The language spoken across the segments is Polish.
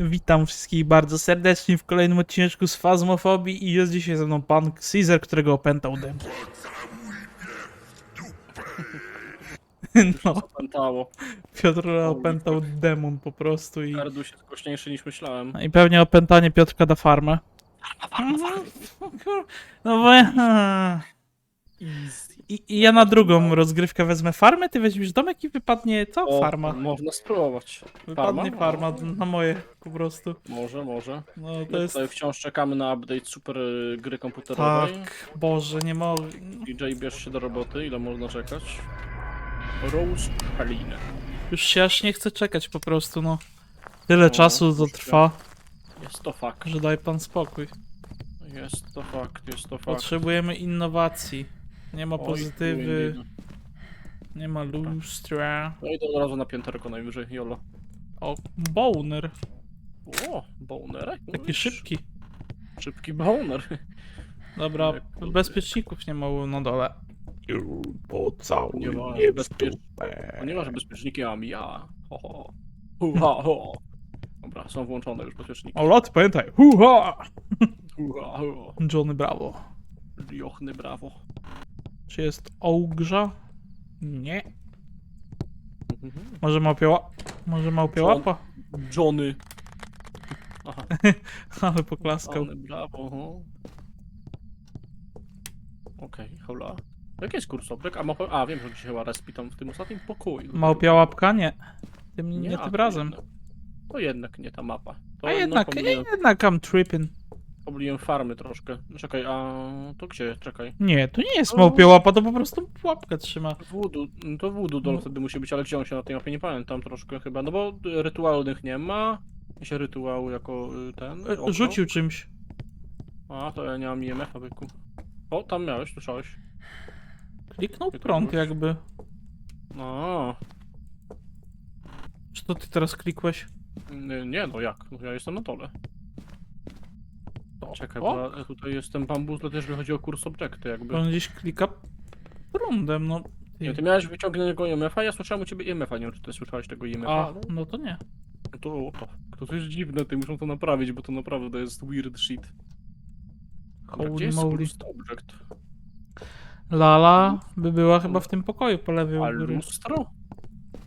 Witam wszystkich bardzo serdecznie w kolejnym odcineczku z Fazmofobii i jest dzisiaj ze mną pan Caesar, którego opętał dem. No, Pętało. Piotr opętał demon po prostu i, Garduś jest głośniejszy niż myślałem. i pewnie opętanie Piotrka da farmę. No bo ja... I, I ja na drugą rozgrywkę wezmę farmę, ty weźmiesz domek i wypadnie co? O, Farma. Można spróbować. Wypadnie farma? farma na moje po prostu. Może, może. No My to jest... Tutaj wciąż czekamy na update super y, gry komputerowej. Tak, Boże, nie mogę. DJ bierz się do roboty, ile można czekać? Rose Haline. Już się aż nie chcę czekać po prostu, no. Tyle No, czasu to trwa, Jest to fakt. że daj pan spokój. Jest to fakt, jest to fakt. Potrzebujemy innowacji. Nie ma Oj, pozytywy, chuj, nie ma lustra. No idę od razu na pięterko najwyżej, jolo. O, boner. O, bonerek. Taki mówisz? szybki. Szybki boner. Dobra, Jak bezpieczników nie ma na dole. Nie ma w bezpiecz- dupę. Ponieważ bezpieczniki mam ja. Ho, ho. Hu, ha, ho. Dobra, są włączone już bezpieczniki. O, lot, pamiętaj. Huha! Hu, ha, ho. Johnny Bravo. Jochny brawo. Czy jest ołgrza? Nie. Może małpioła? Może małpiołapa? Johnny. Aha, Ale poklaskał. Johnny brawo. ho. Okej, hola. Jaki jest kurs obrek? A, ma... A, wiem, że dzisiaj chyba respi tam w tym ostatnim pokoju. Małpia łapka? Nie. Tym, nie, a, tym to razem. Jednak, to jednak nie ta mapa. To A jednak, jednak I'm tripping. Pomyliłem farmy troszkę. Czekaj, a to gdzie? Czekaj. Nie, to nie jest O. małpia łapa, to po prostu łapkę trzyma. Voodoo, no to Voodoo Doll No. wtedy musi być, ale gdzie on się na tej mapie nie pamiętam troszkę chyba, no bo rytualnych nie ma. się rytuał jako y, ten. E, okno. Rzucił czymś. A, to ja nie mam IMF-a byku. O, tam miałeś, słyszałeś. Kliknął prąd jakby. No, Czy to ty teraz klikłeś? nie, nie, no jak? No, ja jestem na dole. Czekaj, o, bo ja tutaj jestem bambuzle też jeżeli chodzi o kurs obiekty jakby. on gdzieś klika prądem, no. Nie, ty miałeś wyciągniętego IMF-a, ja słyszałem u ciebie IMF-a, nie wiem czy ty słyszałeś tego IMF-a. A, no. to nie. No to, to, to jest dziwne, ty muszą to naprawić, bo to naprawdę jest weird shit. Dobra, Holy gdzie jest moly. kurs object? Lala by była chyba w tym pokoju po lewej A u góry. lustro?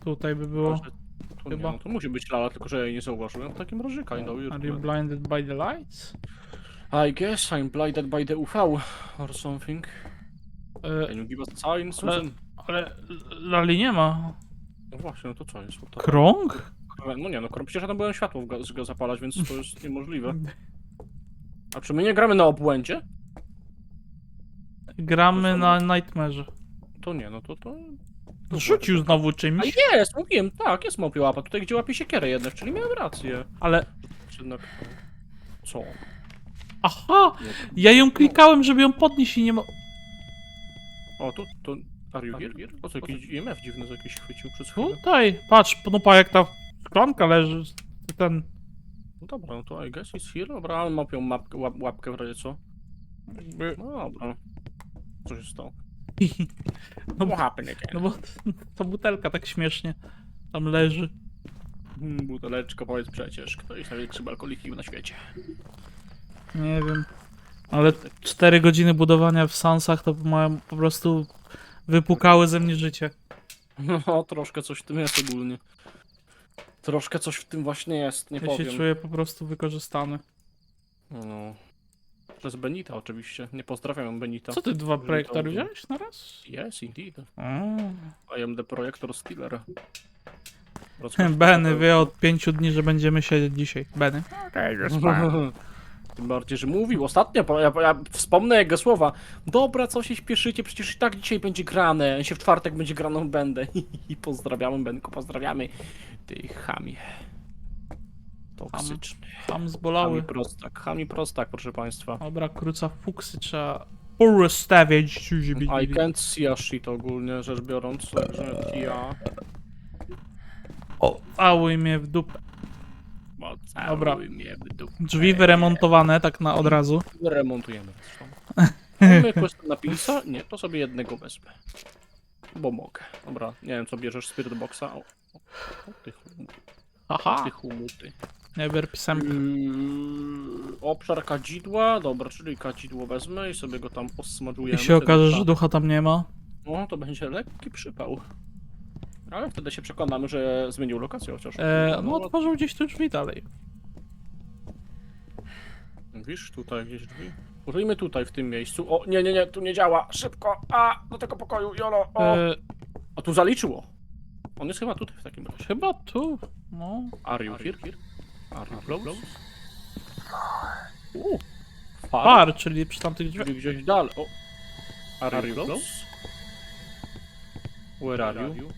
Tutaj by było. Może- To, nie, Chyba. no to musi być lala, tylko że ja jej nie zauważyłem. W takim razie kind of Are you blinded by the lights? I guess I'm blinded by the UV or something. E, Can you give us a sign, ale, Susan? ale Lali nie ma. No właśnie, no to co jest? To, Krąg? no nie, no kro- przecież ja tam byłem światło w ga- z- go zapalać, więc to jest niemożliwe. A czy my nie gramy na obłędzie? Gramy To na Nightmare. To nie, no to to... to Rzucił było znowu A czymś, jest, mówiłem, tak, jest małpia łapa, tutaj gdzie łapie siekierę jednak, czyli miałem rację. ale... Czy Jednak... Co? Aha! Ja ją klikałem, żeby ją podnieść i nie ma... O, to, to... Are you here? O co, jakiś IMF dziwny z jakiś chwycił przez chwilę. Tutaj, patrz, no pa jak ta szklanka leży. Ten... No dobra, no to I guess it's here. Dobra, ale mapią mapkę, łap, łapkę w razie co. No dobra. Co się stało? No, bo- happened again? no bo ta butelka tak śmiesznie tam leży. Hmm, Buteleczko, powiedz przecież, kto jest największym alkoholikiem na świecie. Nie wiem. Ale 4 godziny budowania w Sansach to mają po prostu wypukały ze mnie życie. No, troszkę coś w tym jest ogólnie. Troszkę coś w tym właśnie jest, nie Ja się powiem. czuję po prostu wykorzystany. No. Przez Benita oczywiście. Nie pozdrawiam Benita. Co ty dwa projektory to- wziąłeś na raz? Yes, indeed. A. I am the projector stealer. Benny wie od pięciu dni, że będziemy siedzieć dzisiaj. Benny. Tym bardziej, że mówił ostatnio, po- ja, ja wspomnę jego słowa. Dobra, co się śpieszycie, przecież i tak dzisiaj będzie grane, się w czwartek będzie graną będę. I pozdrawiamy, Benku, pozdrawiamy. Ty chamie. Toksyczny. Chami zbolały. prostak, chami prostak, proszę państwa. Dobra, kruca fuksy trzeba porozstawiać, I can't see a shit ogólnie rzecz biorąc, także ja... O, całuj mnie w dupę. Dobra. Drzwi wyremontowane, tak na od razu. Remontujemy zresztą. Mamy quest napisa? Nie, to sobie jednego wezmę. Bo mogę. Dobra, nie wiem co bierzesz, Spirit Boxa. O, o, o ty, hum- Aha. ty humuty. Eber pisem. Mm, obszar kadzidła, dobra, czyli kadzidło wezmę i sobie go tam posmażujemy. I się okaże, że ducha tam nie ma. No, to będzie lekki przypał. Ale wtedy się przekonamy, że zmienił lokację chociaż. E, no otworzył gdzieś tu drzwi dalej. Widzisz, tutaj gdzieś drzwi. Użyjmy tutaj, w tym miejscu. O, nie, nie, nie, tu nie działa. Szybko. A, do tego pokoju, jolo. O, E, a tu zaliczyło. On jest chyba tutaj w takim razie. chyba tu. No. Are you here? Are you close? Uuu. Far. Par, czyli przy tamtych drzwiach. Czyli gdzieś dalej. O. Are, you close? Where are you?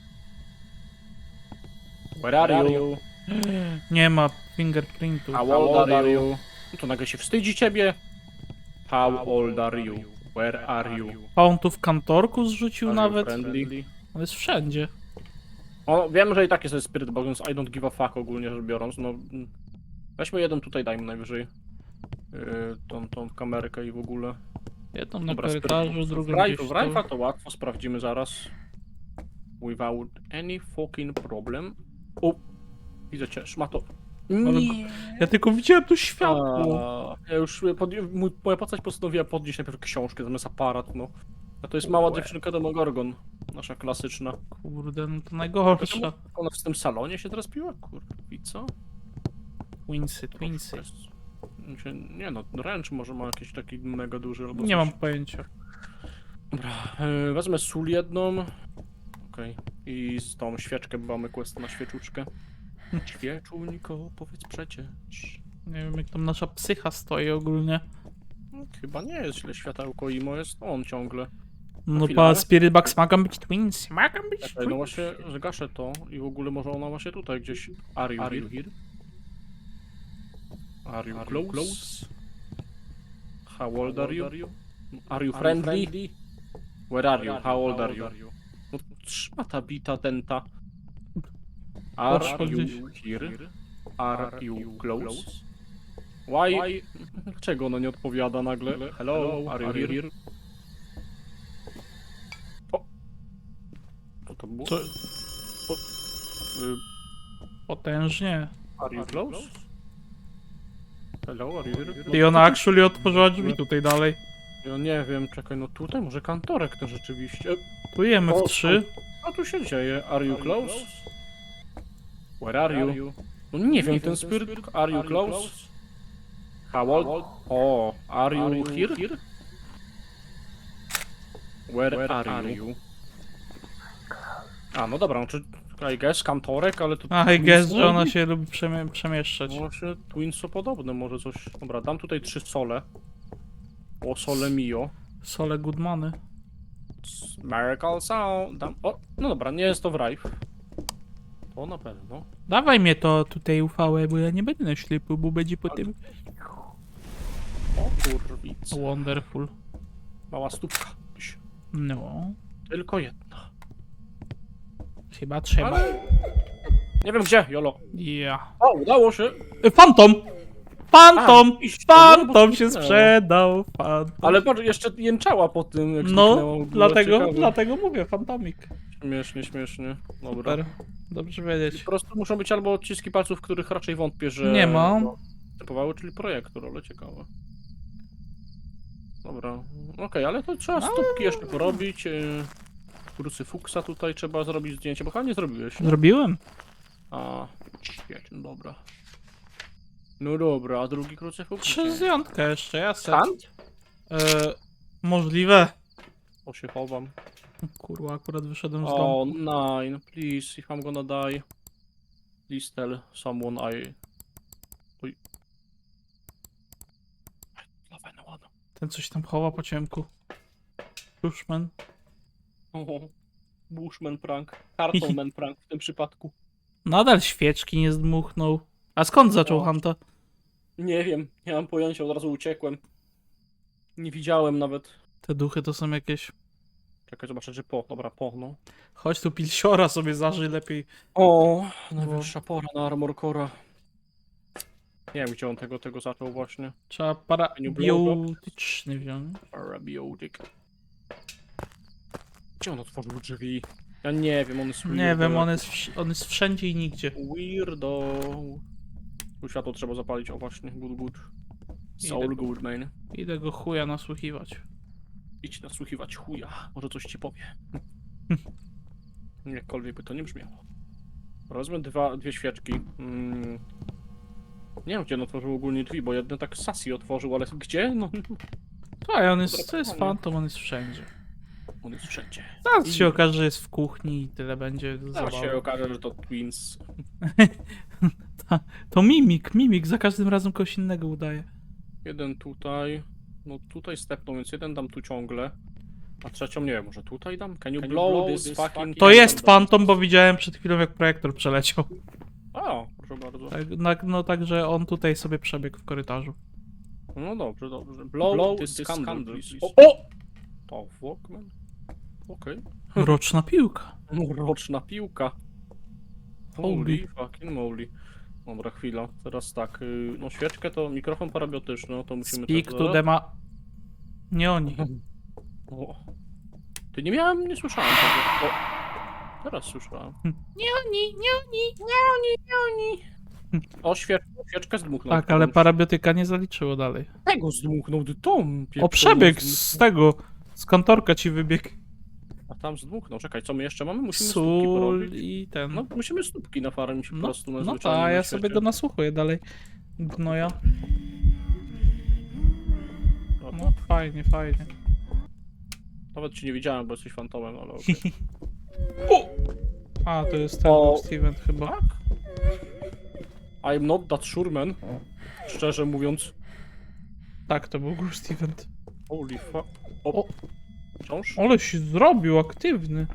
Where are you? Nie ma fingerprintu. How old are you? No to nagle się wstydzi ciebie. How old are you? Where are you? A on tu w kantorku zrzucił Are you nawet. friendly? On jest wszędzie. O, wiem, że i tak jest Spirit Box, więc I don't give a fuck ogólnie rzecz biorąc, no... mm. Weźmy jeden tutaj, dajmy najwyżej. Yy, tą, tą kamerkę i w ogóle. Jedną na Dobra, korytarzu, drugą gdzieś W tu. Rajfa to łatwo, sprawdzimy zaraz. Without any fucking problem. O! Widzę cię, szmato. Nie! Ja tylko widziałem tu światło. A, Ja już pod, mój, moja postać postanowiła podnieść najpierw książkę zamiast aparat, no. A to jest mała dziewczynka Demogorgon. Nasza klasyczna. Kurde, no to najgorsza. Ona w tym salonie się teraz piła? Kurwica? Twinsy, twinsy. Się- Nie no, ręcz może ma jakiś taki mega duży albo Nie coś. mam pojęcia. Dobra, e, wezmę sól jedną. Okej. I z tą świeczkę, bo mamy quest na świeczuczkę. Świeczuńko, powiedz przecież. Nie wiem jak tam nasza psycha stoi ogólnie. No, Chyba nie jest źle światełko, imo jest on ciągle. No chwilę, pa, ale- Spirit Box mogą być twins. Mogą być Czekaj, no twins. właśnie zgaszę to i w ogóle może ona właśnie tutaj gdzieś. Are you, Are here? you Are you Are close? you close? How old are you? Are you Are you friendly? Where are you? How old are you? No trzyma ta bita denta. Are you gdzieś. here? Are you close? Why? Dlaczego ona nie odpowiada nagle? Hello, are you here? O! Co to było? Co? Y, Potężnie. Are you close? Hello, are you here? I ona actually otworzyła drzwi tutaj dalej. Ja nie wiem, czekaj, no tutaj może kantorek to rzeczywiście. Tu jemy O, w trzy. A tu się dzieje. Are you Are you close? Where are you? No nie wiem, ten spirit. Are you close? How old? O, are you here? Where are you? A, no dobra, no czy I guess kantorek, ale to... A, i guess, że ona się lubi przemie przemieszczać. No właśnie, Twinso podobne, może coś... Dobra, dam tutaj trzy sole. O, sole mio. Sole Goodmany. Miracle Sound. Dam... O, no dobra, nie jest to w Rife. To na pewno. Dawaj mnie to tutaj ufałe, bo ja nie będę na ślepu, bo będzie potem O kurwic. wonderful. Mała stópka. No, Tylko jedna. chyba trzeba. Ale... Nie wiem gdzie, Jolo. Ja. O, udało się. Y, Fantom! Fantom! A, iść, Fantom no, się sprzedał! Fantom. Ale patrz, jeszcze jęczała po tym, jak No, dlatego, ciekawe. dlatego mówię, fantomik. Śmiesznie, śmiesznie. Dobra. Super. Dobrze wiedzieć. Po prostu muszą być albo odciski palców, w których raczej wątpię, że... Nie ma. Typowały, czyli projektor, ale ciekawe. Dobra, okej, ale to trzeba stópki jeszcze porobić. Yy, krucyfuksa tutaj trzeba zrobić zdjęcie, bo chyba nie zrobiłeś. Zrobiłem. A, świetnie, dobra. No dobra, a drugi krucyfuks? Trzy zjątka jeszcze, ja set. Hand? E, możliwe. O, się chowam. Kurwa, akurat wyszedłem z domu. O, nine, please, if I'm gonna die. Please tell someone I... Oj. Dawaj na ładno. Ten coś tam chowa po ciemku. Pushman. O, Bushman prank. Cartonman prank w tym przypadku. Nadal świeczki nie zdmuchnął. A skąd zaczął O. Hanta? Nie wiem, nie mam pojęcia, od razu uciekłem. Nie widziałem nawet. Te duchy to są jakieś... Czekaj, zobaczę, czy po. Dobra, po, no. Chodź tu pilsiora sobie zażyj lepiej. O, najwyższa pora na Armor Cora. Nie wiem, gdzie on tego, tego zaczął właśnie. Trzeba parabiotyczny wziąć. Parabiotic. Gdzie on otworzył drzwi? Ja nie wiem, on jest Nie wiem, on jest, on jest wszędzie i nigdzie. Weirdo. Tu światło trzeba zapalić, o właśnie, good, good. Idę Soul go- good, man. Idę go chuja nasłuchiwać. Idź nasłuchiwać chuja, może coś ci powie. Jakkolwiek by to nie brzmiało. Wezmę dwa, dwie świeczki. Mm. Nie wiem, gdzie on otworzył ogólnie drzwi, bo jedne tak Sasi otworzył, ale gdzie? No, Słuchaj, on jest, to jest fantom, on jest wszędzie. on jest wszędzie. Zaraz się okaże, że jest w kuchni i tyle będzie Zaraz zabawy. się okaże, że to Twins. To mimik, mimik, za każdym razem kogoś innego udaje. Jeden tutaj. No tutaj stepną, więc jeden dam tu ciągle. A trzecią nie wiem, może tutaj dam? Can you blow, this fucking... To jest fantom, bo widziałem przed chwilą jak projektor przeleciał. A, proszę bardzo. Tak, na, no także on tutaj sobie przebiegł w korytarzu. No dobrze, dobrze. Blow, Blow this, this candle, please. please. O! o! To Walkman. Okej. Roczna piłka. Roczna piłka. Holy. Holy fucking moly. Dobra, chwila. Teraz tak, y, no świeczkę to mikrofon parabiotyczny, no to musimy... Speak teraz- to dema... Nie oni. O. Ty nie miałem, nie słyszałem tego. O. Teraz słyszałem. Nie oni, nie oni. O, świecz, świeczkę zdmuchnął. Tak, ale parabiotyka nie zaliczyło dalej. Tego zdmuchnął, ty tom O przebieg z tego, z kantorka ci wybiegł. Tam zdmuchnął. Czekaj, co my jeszcze mamy? Musimy stópki Sól porobić. i ten. No, musimy stópki nafarmić po No, prostu na no zwyczajnie tak, na ja świecie. sobie go nasłuchuję dalej. Gnoja. No, No fajnie, fajnie. Nawet ci nie widziałem, bo jesteś fantomem, ale okej. A, to jest ten O. Steven chyba. Tak? I'm not that sure, man. Szczerze mówiąc. Tak, to był Ghost Event. Holy fuck. O. O. Wciąż? Się zrobił aktywny.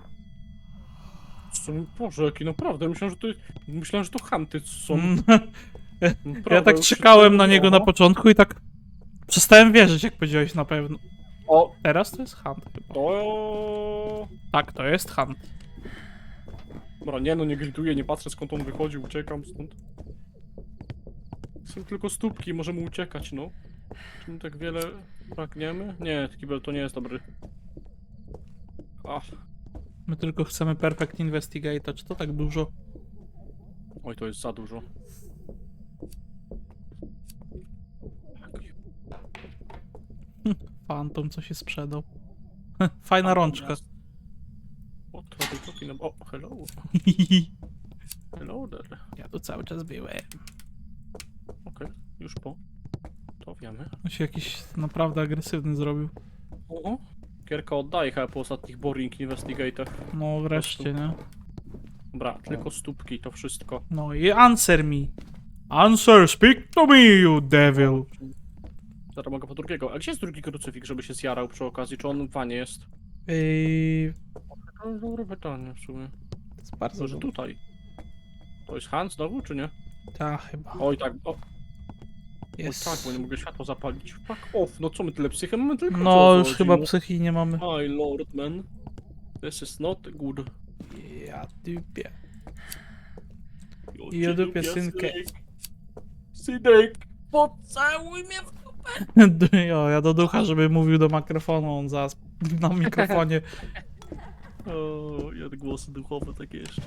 Co, Boże, jaki naprawdę. Myślałem, że to, myślałem, że to hanty są. Mm. Naprawdę, Ja tak czekałem na niego na Oho. początku i tak przestałem wierzyć, jak powiedziałeś na pewno. O, Teraz to jest Hunt chyba. to... Tak, to jest Hunt. Dobra, nie no, nie griduję, nie patrzę skąd on wychodzi, uciekam stąd. Są tylko stópki, możemy uciekać, no. Czy my tak wiele pragniemy? Nie, kibel to nie jest dobry. Ach, My tylko chcemy Perfect Investigate, czy to tak dużo? oj, to jest za dużo. Phantom, co się sprzedał. Fajna rączka. They talking about? O, hello. Hello there. ja tu cały czas byłem. Okej, już po. To wiemy. On się jakiś naprawdę agresywny zrobił. Oho. Gierka oddaje chyba po ostatnich boring investigatach. No wreszcie, nie? Dobra, tylko stópki, to wszystko. No i answer me. Answer, speak to me, you devil. Zaraz mogę po drugiego. A gdzie jest drugi krucyfik, żeby się zjarał przy okazji? Czy on w wanie jest? Ej, To jest dobre pytanie w sumie. to jest bardzo Może dobrze. tutaj. To jest Hans znowu, czy nie? Ta chyba. Oj tak, o, Jest. tak, bo nie mogę światło zapalić. Fuck off, no co my tyle psychy mamy tylko? No co już chodzi? chyba psychi nie mamy. My lord, man. This is not good. Ja dupie. Cię dupie, synkę. synek. Pocałuj mnie w Jo, ja do ducha, żeby mówił do mikrofonu, on zaraz na mikrofonie. O, i odgłosy duchowe takie jeszcze.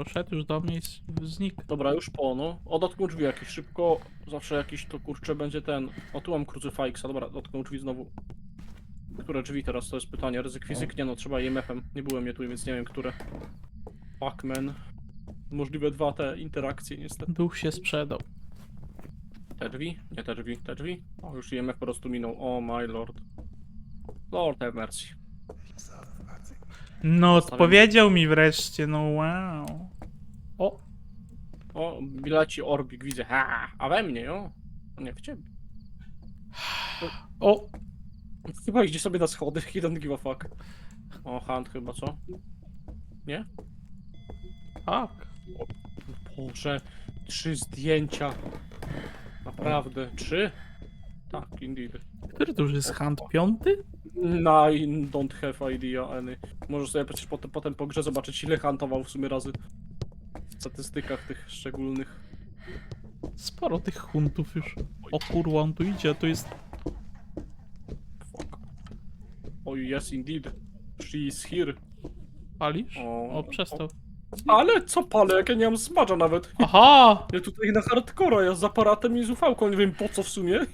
O, Szedł już do mnie i znikł. Dobra, już po, no. O, dotknął drzwi jakieś szybko. Zawsze jakiś to kurczę będzie ten. O, tu mam krucyfiksa. Dobra, dotknął drzwi znowu. Które drzwi teraz? To jest pytanie. Ryzyk fizyk? Nie no, trzeba IMF-em. Nie byłem je tu, więc nie wiem, które. Pac-Man. Możliwe dwa te interakcje, niestety. Duch się sprzedał. Te drzwi? Nie te drzwi. Te drzwi? O, już IMF po prostu minął. O, my lord. Lord have mercy. No, odpowiedział mi wreszcie, no wow. O, O, bileci Orbik, widzę. Ha, a we mnie, o. Nie, w ciebie. o, Chyba idzie sobie na schody, he don't give a fuck. O, hand chyba, co? Nie? tak. Boże, trzy zdjęcia. Naprawdę, trzy? Tak, indeed. Który to już jest hand piąty? No, I don't have idea any. Możesz sobie przecież potem, potem po grze zobaczyć, ile hantował w sumie razy. W statystykach tych szczególnych. Sporo tych huntów już. O kurwa, on tu idzie, to jest... Fuck. Oh yes, indeed. She is here. Palisz? O, O, przestał. Ale co palę, jak ja nie mam smadża nawet. Aha! Ja tutaj na hardcore, ja z aparatem i z ufałką, nie wiem po co w sumie.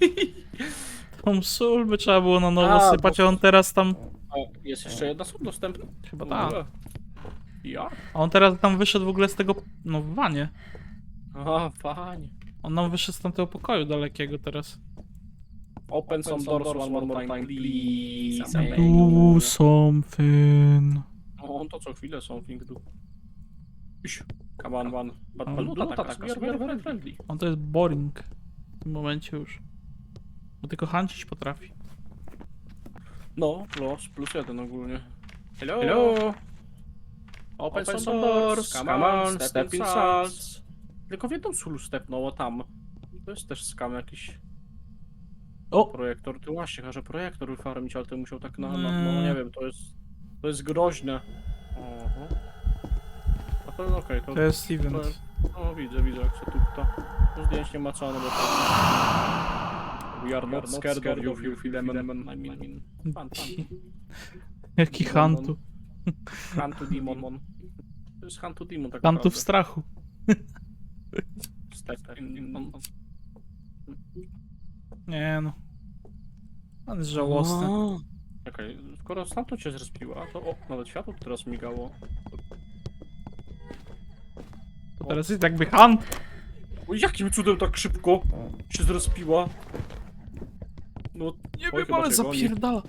Tą sól by trzeba było na nowo A, sypać, bo- a on teraz tam... O, jest jeszcze jedna sól dostępna? Chyba tak. Ja? A on teraz tam wyszedł w ogóle z tego... No w wanie. A, fajnie. On nam wyszedł z tamtego pokoju dalekiego teraz. Open some doors one more time, please. Do something. O, to co chwilę something do. Iś. Come on, one. But valuta taka, taka, we are very friendly. On to jest boring. W tym momencie już. Bo tylko hancić potrafi. No, plus, plus jeden ogólnie. Hello. Hello. Open, some doors, come on, step in salts. Tylko w jedną sól stepnęło tam. To jest też skam jakiś. O! Projektor, ty właśnie, chyba, że projektor wyfarmić, ale to musiał tak na, na no nie wiem, to jest, to jest groźne. Oho. A to okej, to, To jest event. no widzę, widzę jak się tupta. No zdjęć nie ma co, no bo to... We are not scared of you, you feel lemon, I mean, pan. Jaki hantu. Hantu Demon. To jest Hantu Demon tak Hantu w strachu. Nie no. On jest żałosny. Okej, skoro stamtąd się zrespiła, to o, nawet światło teraz migało. To teraz jest jakby hunt. O, jakim cudem tak szybko się zrespiła? No, Nie Oj, wiem, chyba ale cię goni. zapierdala.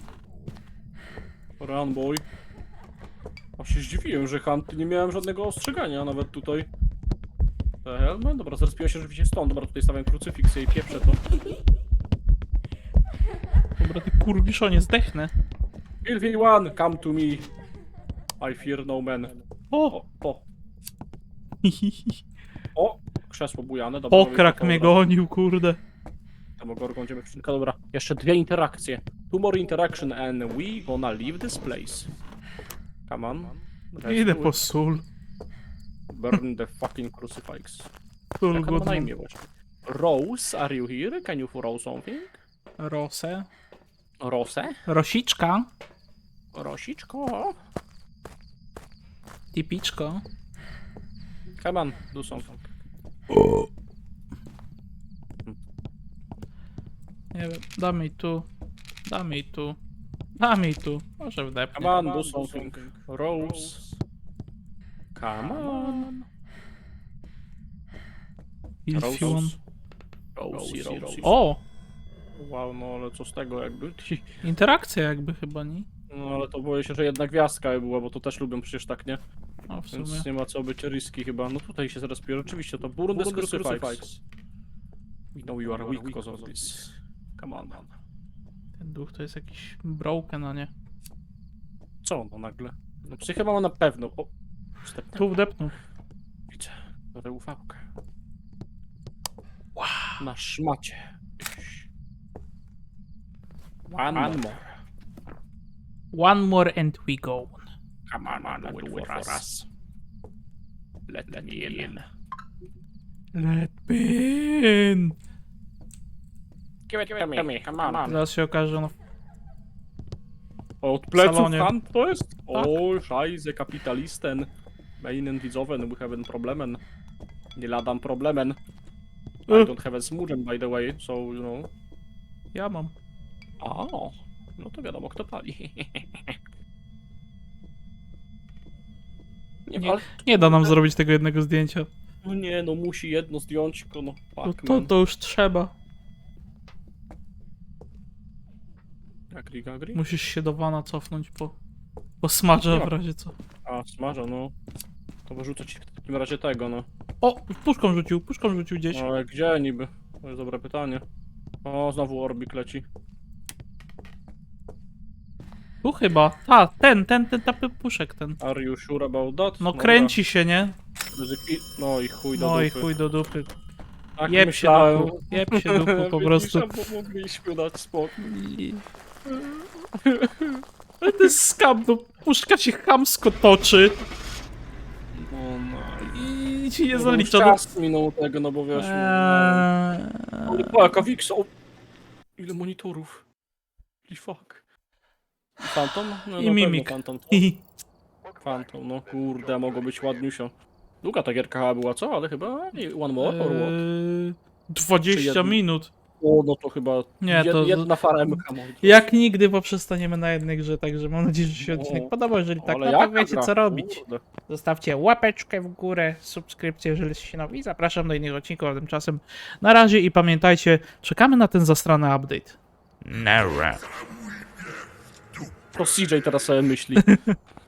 run boy. A się zdziwiłem, że Hunt nie miałem żadnego ostrzegania nawet tutaj. The hell? No dobra, zrespiła się rzeczywiście stąd. Dobra, tutaj stawiam krucyfiksy i pieprzę to. Dobra, ty kurwiszonie, zdechnę. One, come to me. I fear no man. O! O, o, o, krzesło bujane, dobra. Pokrak mnie gonił, kurde. Tam gorgą idziemy przyczynka, dobra. Jeszcze dwie interakcje. Two more interaction and we gonna leave this place. Come on. Let's Idę do po it. sól. Burn the fucking crucifix. Sól Jak on ma na godną. imię właśnie? Rose, are you here? Can you throw something? Rosę. Rose? Rosiczka. Rosiczko? Tipiczko. Come on, do something. Nie wiem, damy tu. Damy tu. Damy tu. Może wdepnie. Come on, do something. Rose. Come on. If you want- Rose, Rose, Rose. O! Wow, no ale co z tego jakby? Interakcja jakby chyba, nie? No ale to boję się, że jedna gwiazdka była, bo to też lubią przecież tak, nie? O, w sumie. Więc nie ma co być riski chyba. No tutaj się zaraz pisze. Oczywiście to Burn the Crucifix. We know you are weak because of this. Come on, man. Ten duch to jest jakiś broken, a nie. Co no nagle? No psychę mam na pewno. O, wstępnie. Tu wdepnął. Widzę. Biorę ufałkę. Na szmacie. One, One more. One more and we go. Come on, man, do it for us. Let, let me in. Let me in. Give it to me, come on. Zaraz się okaże, że no Od pleców salonie. hand to jest? O, szajze, kapitalisten. Meinen widzowen, we have a problemen. Nie ladam problemen. I don't have a smudgen, by the way, so, you know. ja mam. A, no to wiadomo, kto pali. Nie, Nie. Nie da nam zrobić tego jednego zdjęcia. no nie, no musi jedno zdjąć, tylko no, No to, to już trzeba. Agri, agri? Musisz się do wana cofnąć po, po smadża w razie co. A, smaża, no. To wyrzucę ci w takim razie tego, no. O! Puszką rzucił, puszką rzucił gdzieś. No, ale gdzie niby? To jest dobre pytanie. O, znowu orbik leci. Tu chyba. Ta, ten, ten, ten, ta puszek ten. Are you sure about that? No Dobra. kręci się, nie? Ryzyki... No i chuj do No i chuj do dupy. Tak Jeb się myślałem. dupu, jeb się dupu po prostu. Widzisz, bo mogliśmy dać spokój. I- Ale to jest skam, no puszka się chamsko toczy No, no. i ci nie No, zalicza. No. czas minął tego, no bo wiesz... Eee... Eee... O, jaka Wix, o... Ile monitorów. I fuck. Phantom? No, I na Mimik. pewno Phantom. I- Phantom, no kurde, mogło być ładniusio. Długa ta gierka była, co? Ale chyba nie, One More or what? Eee, 20 Czy jedno? minut. O, no to chyba Nie, jed, to- jedna fara MK. Jak nigdy poprzestaniemy na jednej grze, także mam nadzieję, że się odcinek podobał. Jeżeli tak, Ale no to jaka wiecie gra? co robić. Kurde. Zostawcie łapeczkę w górę, subskrypcję, jeżeli jesteście nowi. Zapraszam do innych odcinków, a tymczasem na razie i pamiętajcie, czekamy na ten zastrany update. Nara. To CJ teraz sobie myśli.